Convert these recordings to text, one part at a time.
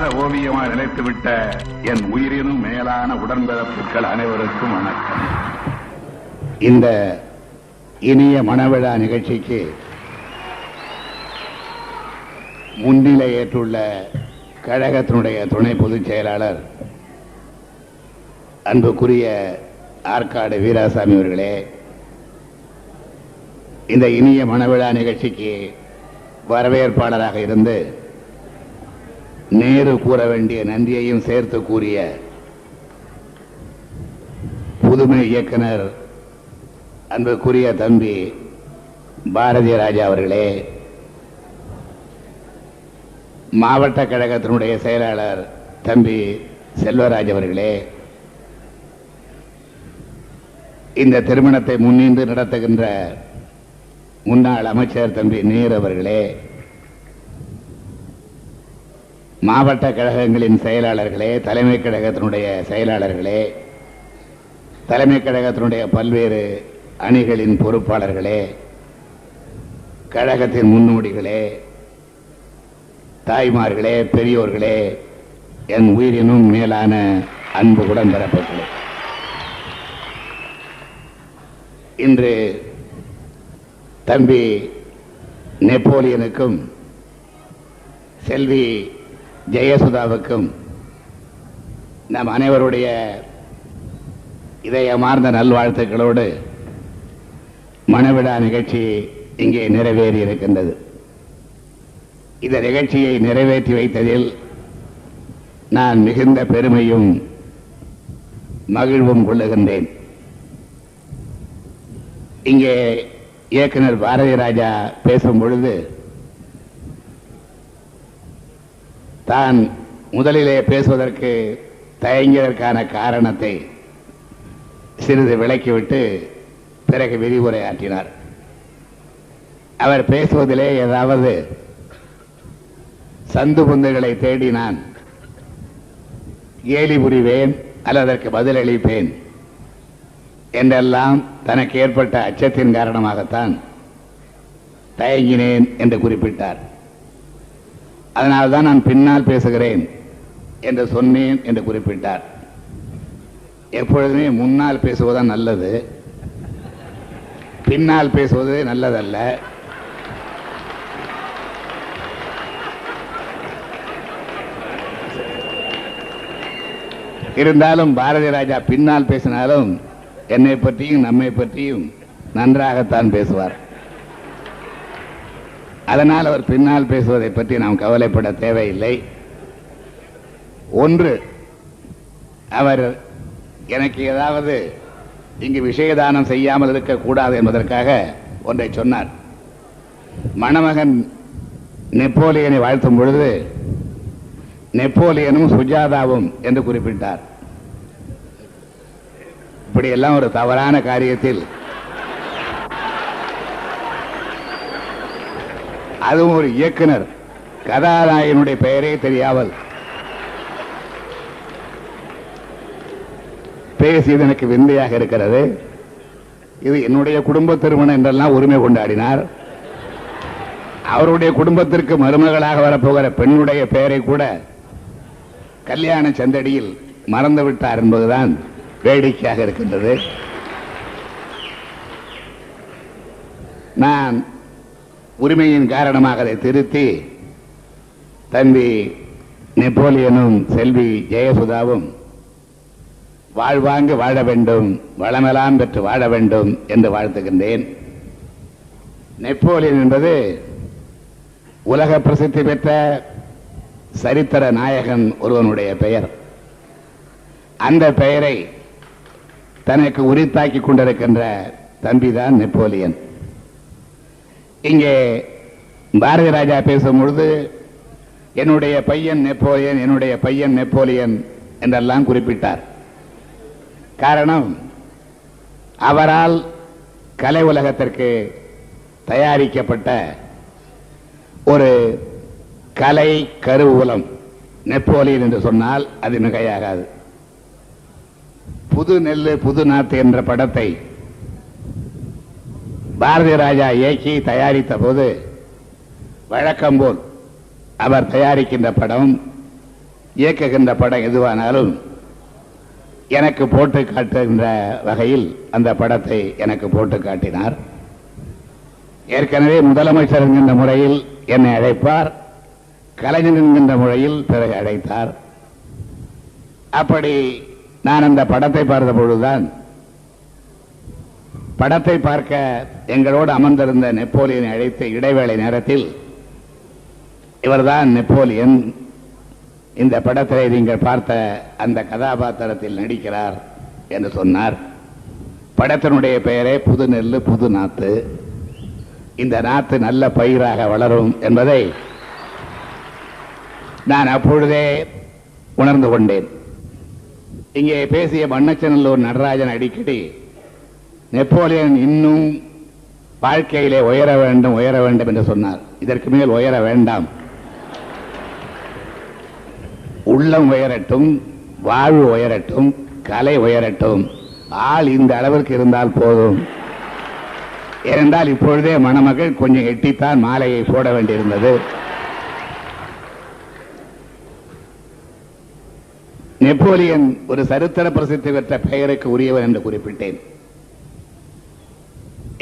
மாறாத ஓவியமாய் நிலைத்துவிட்ட என் உயிரினும் மேலான உடன்பிறப்புகள் அனைவருக்கும் வணக்கம். இந்த இனிய மணவிழா நிகழ்ச்சிக்கு முன்னிலை ஏற்றுள்ள கழகத்தினுடைய துணை பொதுச் செயலாளர் அன்புக்குரிய ஆற்காடு வீராசாமி அவர்களே இந்த இனிய மணவிழா நிகழ்ச்சிக்கு வரவேற்பாளராக இருந்து நேரு கூற வேண்டிய நன்றியையும் சேர்த்து கூறிய புதுமை இயக்குனர் அன்புக்குரிய தம்பி பாரதிய ராஜா அவர்களே மாவட்ட கழகத்தினுடைய செயலாளர் தம்பி செல்வராஜ் அவர்களே இந்த திருமணத்தை முன்னின்று நடத்துகின்ற முன்னாள் அமைச்சர் தம்பி நீர் அவர்களே மாவட்ட கழகங்களின் செயலாளர்களே தலைமை கழகத்தினுடைய செயலாளர்களே தலைமை கழகத்தினுடைய பல்வேறு அணிகளின் பொறுப்பாளர்களே கழகத்தின் முன்னோடிகளே தாய்மார்களே பெரியோர்களே என் உயிரினும் மேலான அன்பு பெறப்பட்டது இன்று தம்பி நெப்போலியனுக்கும் செல்வி ஜெயசுதாவுக்கும் நம் அனைவருடைய இதயமார்ந்த நல்வாழ்த்துக்களோடு மணவிழா நிகழ்ச்சி இங்கே நிறைவேறி இருக்கின்றது இந்த நிகழ்ச்சியை நிறைவேற்றி வைத்ததில் நான் மிகுந்த பெருமையும் மகிழ்வும் கொள்ளுகின்றேன். இங்கே இயக்குனர் பாரதி ராஜா பேசும் பொழுது தான் முதலிலே பேசுவதற்கு தயங்கியதற்கான காரணத்தை சிறிது விளக்கிவிட்டு பிறகு விரிவுரை ஆற்றினார் அவர் பேசுவதிலே ஏதாவது சந்து புந்துகளை தேடி நான் கேலி புரிவேன் அல்லது அதற்கு பதிலளிப்பேன் என்றெல்லாம் தனக்கு ஏற்பட்ட அச்சத்தின் காரணமாகத்தான் தயங்கினேன் என்று குறிப்பிட்டார். அதனால்தான் நான் பின்னால் பேசுகிறேன் என்று சொன்னேன் என்று குறிப்பிட்டார். எப்பொழுதுமே முன்னால் பேசுவதுதான் நல்லது. பின்னால் பேசுவது நல்லதல்ல. இருந்தாலும் பாரதி ராஜா பின்னால் பேசினாலும் என்னை பற்றியும் நம்மை பற்றியும் நன்றாகத்தான் பேசுவார். அதனால் அவர் பின்னால் பேசுவதை பற்றி நாம் கவலைப்பட தேவையில்லை. ஒன்று அவர் எனக்கு ஏதாவது இங்கு விஷயதானம் செய்யாமல் இருக்கக்கூடாது என்பதற்காக ஒன்றை சொன்னார். மணமகன் நெப்போலியனை வாழ்த்தும் பொழுது நெப்போலியனும் சுஜாதாவும் என்று குறிப்பிட்டார். இப்படியெல்லாம் ஒரு தவறான காரியத்தில் அதுவும் ஒரு இயக்குனர். கதாநாயகனுடைய பெயரே தெரியாமல். பேசியது எனக்கு விந்தையாக இருக்கிறது. இது என்னுடைய குடும்ப திருமணம் என்றெல்லாம் உரிமை கொண்டாடினார். அவருடைய குடும்பத்திற்கு மருமகளாக வரப்போகிற பெண்ணுடைய பெயரை கூட கல்யாண சந்தடியில் மறந்து விட்டார் என்பதுதான் வேடிக்கையாக இருக்கின்றது. நான் உரிமையின் காரணமாக அதை திருத்தி தம்பி நெப்போலியனும் செல்வி ஜெயசுதாவும் வாழ்வாங்கு வாழ வேண்டும் வளமெல்லாம் பெற்று வாழ வேண்டும் என்று வாழ்த்துகின்றேன். நெப்போலியன் என்பது உலக பிரசித்தி பெற்ற சரித்திர நாயகன் ஒருவனுடைய பெயர். அந்த பெயரை தனக்கு உரித்தாக்கி கொண்டிருக்கின்ற தம்பிதான் நெப்போலியன். இங்கே பாரதி ராஜா பேசும் பொழுது என்னுடைய பையன் நெப்போலியன் என்னுடைய பையன் நெப்போலியன் என்றெல்லாம் குறிப்பிட்டார். காரணம் அவரால் கலை உலகத்திற்கு தயாரிக்கப்பட்ட ஒரு கலை கருவூலம் நெப்போலியன் என்று சொன்னால் அது மிகையாகாது. புது நெல்லு புது நாத்து என்ற படத்தை பாரதி ராஜா இயக்கி தயாரித்த போது வழக்கம்போல் அவர் தயாரிக்கின்ற படம் இயக்குகின்ற படம் எதுவானாலும் எனக்கு போட்டு காட்டுகின்ற வகையில் அந்த படத்தை எனக்கு போட்டு காட்டினார். ஏற்கனவே முதலமைச்சர் என்கின்ற முறையில் என்னை அழைப்பார். கலைஞர் என்கின்ற முறையில் பிறகு அழைத்தார். அப்படி நான் அந்த படத்தை பார்த்த பொழுதுதான் படத்தை பார்க்க எங்களோடு அமர்ந்திருந்த நெப்போலியனை அழைத்த இடைவேளை நேரத்தில் இவர்தான் நெப்போலியன். இந்த படத்தை நீங்கள் பார்த்த அந்த கதாபாத்திரத்தில் நடிக்கிறார் என்று சொன்னார். படத்தினுடைய பெயரே புது நெல்லு புது நாத்து. இந்த நாத்து நல்ல பயிராக வளரும் என்பதை நான் அப்பொழுதே உணர்ந்து கொண்டேன். இங்கே பேசிய மண்ணச்சநல்லூர் நடராஜன் அடிக்கடி நெப்போலியன் இன்னும் வாழ்க்கையிலே உயர வேண்டும் உயர வேண்டும் என்று சொன்னார். இதற்கு மேல் உயர வேண்டாம். உள்ளம் உயரட்டும் வாழ்வு உயரட்டும் கலை உயரட்டும். ஆள் இந்த அளவிற்கு இருந்தால் போதும். ஏனென்றால் இப்பொழுதே மணமகள் கொஞ்சம் எட்டித்தான் மாலையை போட வேண்டியிருந்தது. நெப்போலியன் ஒரு சரித்திர பிரசித்தி பெற்ற பெயருக்கு உரியவன் என்று குறிப்பிட்டேன்.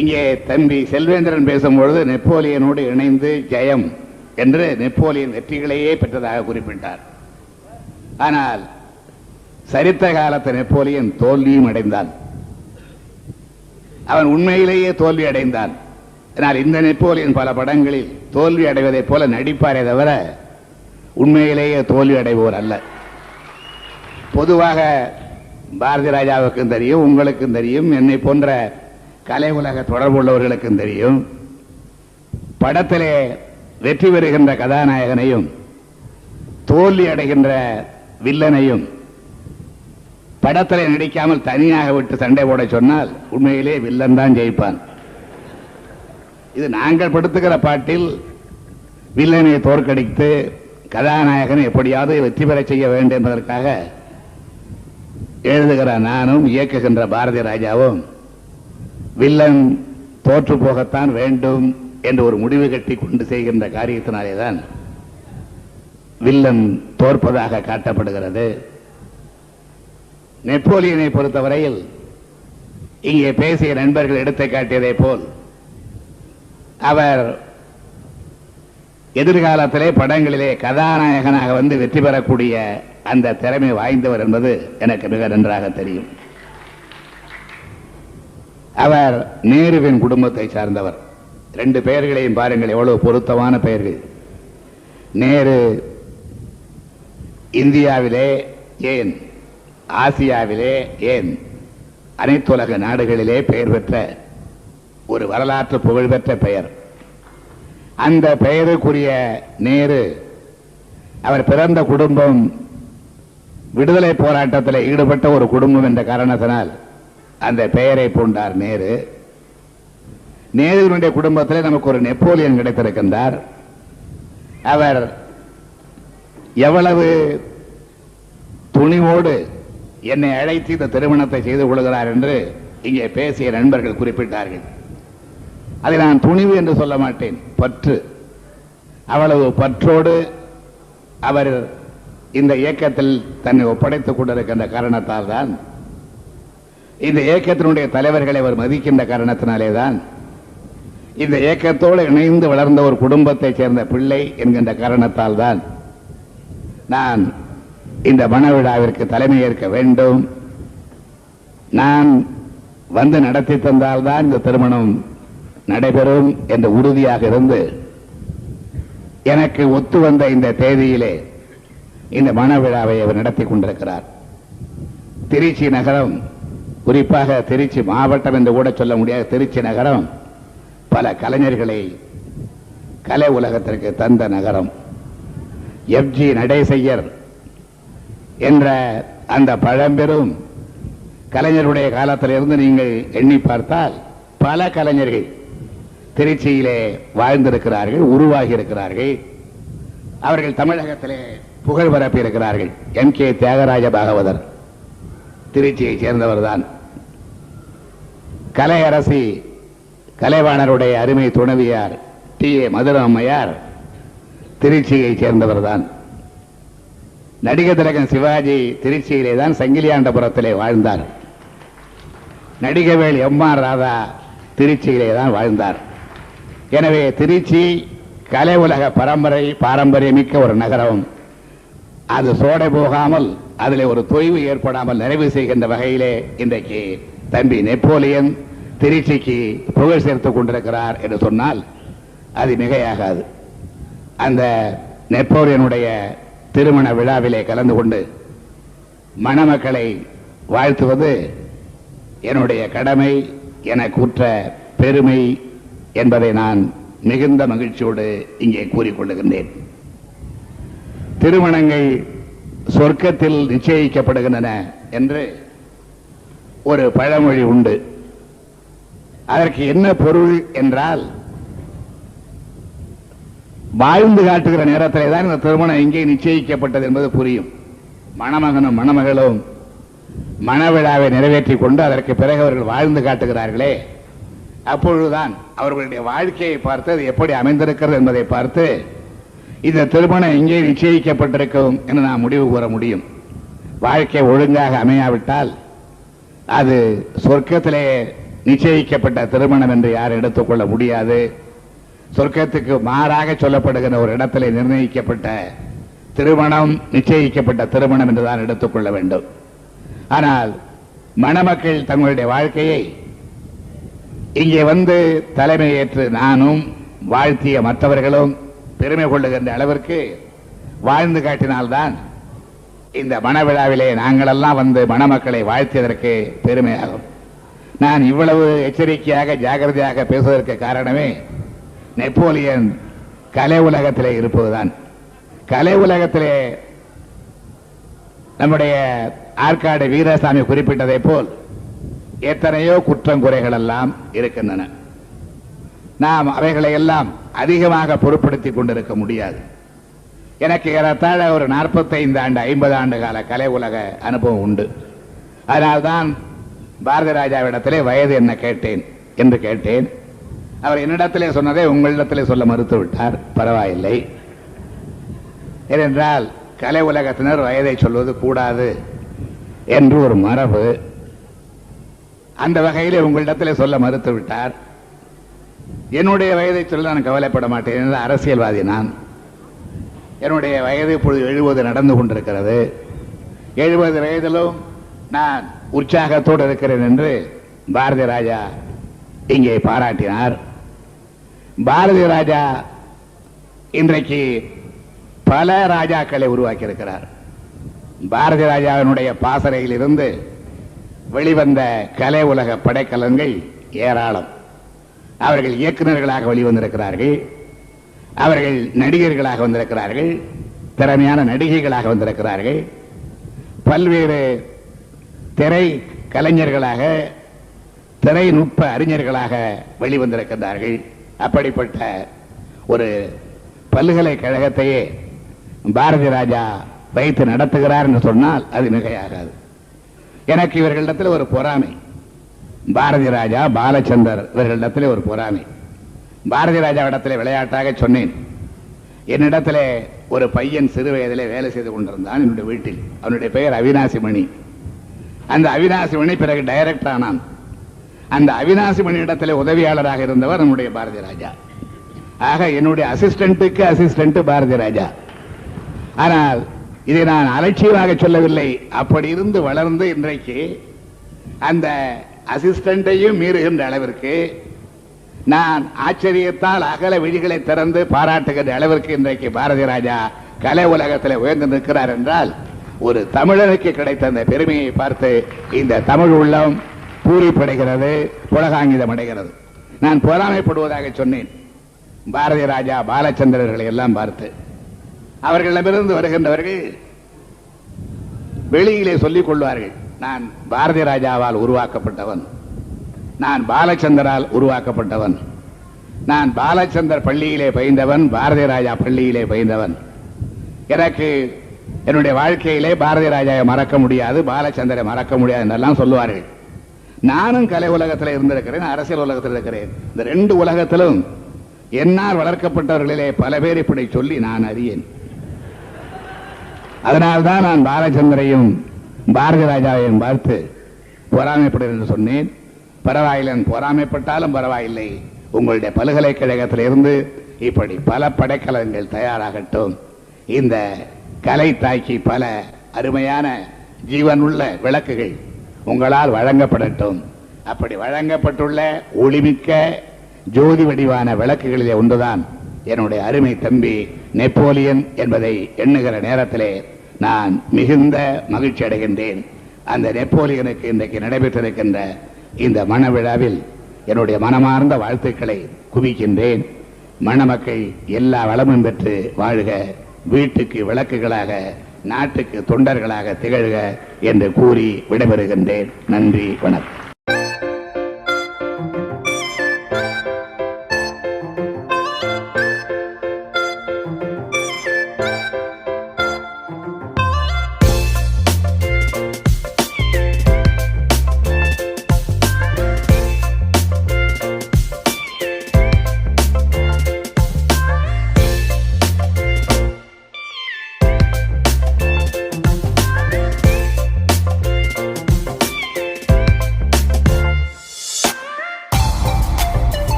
இங்கே தம்பி செல்வேந்திரன் பேசும்பொழுது நெப்போலியனோடு இணைந்து ஜெயம் என்று நெப்போலியன் வெற்றிகளையே பெற்றதாக குறிப்பிட்டார். ஆனால் சரித்திர காலத்து நெப்போலியன் தோல்வியும் அடைந்தான். அவன் உண்மையிலேயே தோல்வி அடைந்தான். ஆனால் இந்த நெப்போலியன் பல படங்களில் தோல்வி அடைவதைப் போல நடிப்பாரே தவிர உண்மையிலேயே தோல்வி அடைவோர் அல்ல. பொதுவாக பாரதி ராஜாவுக்கும் தெரியும் உங்களுக்கும் தெரியும் என்னை போன்ற கலை உலக தொடர்புள்ளவர்களுக்கும் தெரியும். படத்திலே வெற்றி பெறுகின்ற கதாநாயகனையும் தோல்வி அடைகின்ற வில்லனையும் படத்திலே நடிக்காமல் தனியாக விட்டு சண்டை போட சொன்னால் உண்மையிலே வில்லன் தான் ஜெயிப்பான். இது நாங்கள் படுத்துகிற பாட்டில் வில்லனை தோற்கடித்து கதாநாயகனை எப்படியாவது வெற்றி பெறச் செய்ய வேண்டும் என்பதற்காக எழுதுகிற நானும் இயக்குகின்ற பாரதி ராஜாவும் வில்லன் தோற்று போகத்தான் வேண்டும் என்று ஒரு முடிவு கட்டி கொண்டு செய்கின்ற காரியத்தினாலேதான் வில்லன் தோற்பதாக காட்டப்படுகிறது. நெப்போலியனை பொறுத்தவரையில் இங்கே பேசிய நண்பர்கள் எடுத்து காட்டியதை போல் அவர் எதிர்காலத்திலே படங்களிலே கதாநாயகனாக வந்து வெற்றி பெறக்கூடிய அந்த திறமை வாய்ந்தவர் என்பது எனக்கு மிக நன்றாக தெரியும். அவர் நேருவின் குடும்பத்தை சார்ந்தவர். ரெண்டு பெயர்களையும் பாருங்கள் எவ்வளவு பொருத்தமான பெயர்கள். நேரு இந்தியாவிலே ஏன் ஆசியாவிலே ஏன் அனைத்துலக நாடுகளிலே பெயர் பெற்ற ஒரு வரலாற்று புகழ்பெற்ற பெயர். அந்த பெயருக்குரிய நேரு அவர் பிறந்த குடும்பம் விடுதலை போராட்டத்தில் ஈடுபட்ட ஒரு குடும்பம் என்ற காரணத்தினால் அந்த பெயரை பூண்டார் நேரு. நேருவினுடைய குடும்பத்தில் நமக்கு ஒரு நெப்போலியன் கிடைத்திருக்கின்றார். அவர் எவ்வளவு துணிவோடு என்னை அழைத்து இந்த திருமணத்தை செய்து கொள்கிறார் என்று இங்கே பேசிய நண்பர்கள் குறிப்பிட்டார்கள். அதை நான் துணிவு என்று சொல்ல மாட்டேன் பற்று. அவ்வளவு பற்றோடு அவர் இந்த இயக்கத்தில் தன்னை ஒப்படைத்துக் கொண்டிருக்கின்ற காரணத்தால் தான் இந்த இயக்கத்தினுடைய தலைவர்களை அவர் மதிக்கின்ற காரணத்தினாலே தான் இந்த இயக்கத்தோடு இணைந்து வளர்ந்த ஒரு குடும்பத்தைச் சேர்ந்த பிள்ளை என்கின்ற காரணத்தால் தான் நான் இந்த மனவிழாவிற்கு தலைமையேற்க தலைமை ஏற்க வேண்டும். நான் வந்து நடத்தி தந்தால்தான் இந்த திருமணம் நடைபெறும் என்ற உறுதியாக இருந்து எனக்கு ஒத்து வந்த இந்த தேதியிலே இந்த மனவிழாவை அவர் நடத்தி கொண்டிருக்கிறார். திருச்சி நகரம் குறிப்பாக திருச்சி மாவட்டம் என்று கூட சொல்ல முடியாது. திருச்சி நகரம் பல கலைஞர்களை கலை உலகத்திற்கு தந்த நகரம். எஃப்ஜி நடேசையர் என்ற அந்த பழம்பெரும் கலைஞருடைய காலத்திலிருந்து நீங்கள் எண்ணி பார்த்தால் பல கலைஞர்கள் திருச்சியிலே வாழ்ந்திருக்கிறார்கள் உருவாகி இருக்கிறார்கள் அவர்கள் தமிழகத்திலே புகழ் பரப்பி இருக்கிறார்கள் எம் கே தியாகராஜ பாகவதர் திருச்சியைச் சேர்ந்தவர்தான். கலையரசி கலைவாணருடைய அருமை துணைவியார் டி. ஏ. மதுர அம்மையார் சேர்ந்தவர் சேர்ந்தவர்தான். நடிகர் திலகன் சிவாஜி திருச்சியிலே தான் சங்கிலியாண்டபுரத்திலே வாழ்ந்தார். நடிகவேல் எம். ஆர். ராதா திருச்சியிலே தான் வாழ்ந்தார். எனவே திருச்சி கலை உலக பரம்பரை பாரம்பரியமிக்க ஒரு நகரம். அது சோடை போகாமல் அதில் ஒரு தொய்வு ஏற்படாமல் நிறைவு செய்கின்ற வகையிலே இன்றைக்கு தம்பி நெப்போலியன் திருச்சிக்கு புகழ் சேர்த்துக் கொண்டிருக்கிறார் என்று சொன்னால் அது மிகையாகாது. அந்த நெப்போலியனுடைய திருமண விழாவிலே கலந்து கொண்டு மணமக்களை வாழ்த்துவது என்னுடைய கடமை எனக்குற்ற பெருமை என்பதை நான் மிகுந்த மகிழ்ச்சியோடு இங்கே கூறிக்கொள்ளுகின்றேன் திருமணங்கள் சொர்க்கத்தில் நிச்சயிக்கப்படுகின்றன என்று ஒரு பழமொழி உண்டு. அதற்கு என்ன பொருள் என்றால் வாழ்ந்து காட்டுகிற நேரத்திலே தான் இந்த திருமணம் எங்கே நிச்சயிக்கப்பட்டது என்பது புரியும். மணமகனும் மணமகளும் மணவிழாவை நிறைவேற்றிக் கொண்டு அதற்கு பிறகு அவர்கள் வாழ்ந்து காட்டுகிறார்களே. அப்பொழுதுதான் அவர்களுடைய வாழ்க்கையை பார்த்து அது எப்படி அமைந்திருக்கிறது என்பதை பார்த்து இந்த திருமணம் எங்கே நிச்சயிக்கப்பட்டிருக்கும் என்று நாம் முடிவு கூற முடியும். வாழ்க்கை ஒழுங்காக அமையாவிட்டால் அது சொர்க்கத்திலே நிச்சயிக்கப்பட்ட திருமணம் என்று யாரும் எடுத்துக்கொள்ள முடியாது. சொர்க்கத்துக்கு மாறாக சொல்லப்படுகிற ஒரு இடத்திலே நிர்ணயிக்கப்பட்ட திருமணம் நிச்சயிக்கப்பட்ட திருமணம் என்றுதான் எடுத்துக்கொள்ள வேண்டும். ஆனால் மணமக்கள் தங்களுடைய வாழ்க்கையை இங்கே வந்து தலைமை ஏற்று நானும் வாழ்த்திய மற்றவர்களும் பெருமை கொள்ளுகின்ற அளவிற்கு வாழ்ந்து காட்டினால்தான் இந்த மணவிழாவிலே நாங்களெல்லாம் வந்து மணமக்களை வாழ்த்தியதற்கு பெருமையாகும். நான் இவ்வளவு எச்சரிக்கையாக ஜாகிரதையாக பேசுவதற்கு காரணமே நெப்போலியன் கலை உலகத்திலே இருப்பதுதான். கலை உலகத்திலே நம்முடைய ஆற்காடு வீரசாமி குறிப்பிட்டதை போல் எத்தனையோ குற்றம் குறைகள் எல்லாம் இருக்கின்றன. நாம் அவைகளை எல்லாம் அதிகமாக பொருட்படுத்திக் கொண்டிருக்க முடியாது. எனக்கு ஏறத்தாழ ஒரு 45 ஆண்டு ஐம்பது ஆண்டு கால கலை உலக அனுபவம் உண்டு. அதனால்தான் பாரதி ராஜாவிடத்திலே வயது என்ன கேட்டேன் என்று கேட்டேன். அவர் என்னிடத்திலே சொன்னதை உங்களிடத்திலே சொல்ல மறுத்து விட்டார் பரவாயில்லை. ஏனென்றால் கலை உலகத்தினர் வயதை சொல்வது கூடாது என்று ஒரு மரபு அந்த வகையிலே உங்களிடத்திலே சொல்ல மறுத்து விட்டார் என்னுடைய வயதை சொல்ல நான் கவலைப்பட மாட்டேன். என்று அரசியல்வாதி நான். என்னுடைய வயது இப்பொழுது எழுபது நடந்து கொண்டிருக்கிறது. எழுபது வயதிலும் நான் உற்சாகத்தோடு இருக்கிறேன் என்று பாரதி ராஜா இங்கே பாராட்டினார். பாரதி ராஜா இன்றைக்கு பல ராஜாக்களை உருவாக்கியிருக்கிறார். பாரதி ராஜாவினுடைய பாசறையில் இருந்து வெளிவந்த கலை உலக படைக்கலன்கள் ஏராளம். அவர்கள் இயக்குநர்களாக வெளிவந்திருக்கிறார்கள். அவர்கள் நடிகர்களாக வந்திருக்கிறார்கள். திறமையான நடிகைகளாக வந்திருக்கிறார்கள். பல்வேறு திரை கலைஞர்களாக திரைநுட்ப அறிஞர்களாக வெளிவந்திருக்கிறார்கள் அப்படிப்பட்ட ஒரு பல்கலைக்கழகத்தையே பாரதி ராஜா வைத்து நடத்துகிறார் என்று சொன்னால் அது மிகையாகாது. எனக்கு இவர்களிடத்தில் ஒரு பொறாமை. பாரதி ராஜா பாலச்சந்தர் இவர்களிடத்தில் ஒரு பொறாமை. பாரதி ராஜாவிடத்தில் விளையாட்டாக சொன்னேன். என்னிடத்தில் ஒரு பையன் சிறு வயதிலே வேலை செய்து கொண்டிருந்தான் என்னுடைய வீட்டில். அவனுடைய பெயர் அவினாசி மணி அந்த அவினாசி மணி பிறகு டைரக்டர் ஆனான். அந்த அவினாசி மணி இடத்துல உதவியாளராக இருந்தவர் நம்முடைய பாரதி ராஜா. ஆக என்னுடைய அசிஸ்டண்ட்டுக்கு அசிஸ்டன்ட் பாரதி ராஜா. ஆனால் இதை நான் அலட்சியமாக சொல்லவில்லை. அப்படி இருந்து வளர்ந்து இன்றைக்கு அந்த அசிஸ்டண்டையும் மீறுகின்ற அளவிற்கு நான் ஆச்சரியத்தால் அகல விழிகளை திறந்து பாராட்டுகின்ற அளவிற்கு இன்றைக்கு பாரதி ராஜா கலை உலகத்தில் உயர்ந்து நிற்கிறார் என்றால் ஒரு தமிழனுக்கு கிடைத்த அந்த பெருமையை பார்த்து இந்த தமிழ் உள்ளம் பூரிப்படைகிறது புலகாங்கிதம் அடைகிறது. நான் பொறாமைப்படுவதாக சொன்னேன். பாரதி ராஜா பாலச்சந்திரர்களை எல்லாம் பார்த்து அவர்களிடமிருந்து வருகின்றவர்கள் வெளியிலே சொல்லிக் கொள்வார்கள் நான் பாரதி ராஜாவால் உருவாக்கப்பட்டவன். நான் பாலச்சந்தரால் உருவாக்கப்பட்டவன். நான் பாலச்சந்தர் பள்ளியிலே பயின்றவன் பாரதி ராஜா பள்ளியிலே பயின்றவன். எனக்கு என்னுடைய வாழ்க்கையிலே பாரதி ராஜாவை மறக்க முடியாது பாலச்சந்தரை மறக்க முடியாது என்றெல்லாம் சொல்லுவார்கள். நானும் கலை உலகத்தில் இருந்திருக்கிறேன் அரசியல் உலகத்தில் இருக்கிறேன். இந்த ரெண்டு உலகத்திலும் என்னால் வளர்க்கப்பட்டவர்களிலே பல பேர் இப்படி சொல்லி நான் அறியேன். அதனால்தான் நான் பாலச்சந்திரையும் பாரதி ராஜாவையும் பார்த்து பொறாமைப்படுகிறேன் என்று சொன்னேன். பரவாயில்லை பொறாமைப்பட்டாலும் பரவாயில்லை. உங்களுடைய பல்கலைக்கழகத்திலிருந்து இப்படி பல படைக்கலங்கள் தயாராகட்டும். இந்த கலை தாக்கி பல அருமையான ஜீவனுள்ள விளக்குகள் உங்களால் வழங்கப்படட்டும். அப்படி வழங்கப்பட்டுள்ள ஒளிமிக்க ஜோதி வடிவான விளக்குகளிலே ஒன்றுதான் என்னுடைய அருமை தம்பி நெப்போலியன் என்பதை எண்ணுகிற நேரத்திலே நான் மிகுந்த மகிழ்ச்சி அடைகின்றேன் அந்த நெப்போலியனுக்கு இன்றைக்கு நடைபெற்றிருக்கின்ற இந்த மனவிழாவில் என்னுடைய மனமார்ந்த வாழ்த்துக்களை குவிக்கின்றேன். மணமக்கள் எல்லா வளமும் பெற்று வாழ்க வீட்டுக்கு விளக்குகளாக நாட்டுக்கு தொண்டர்களாக திகழ்க என்று கூறி விடைபெறுகின்றேன். நன்றி வணக்கம்.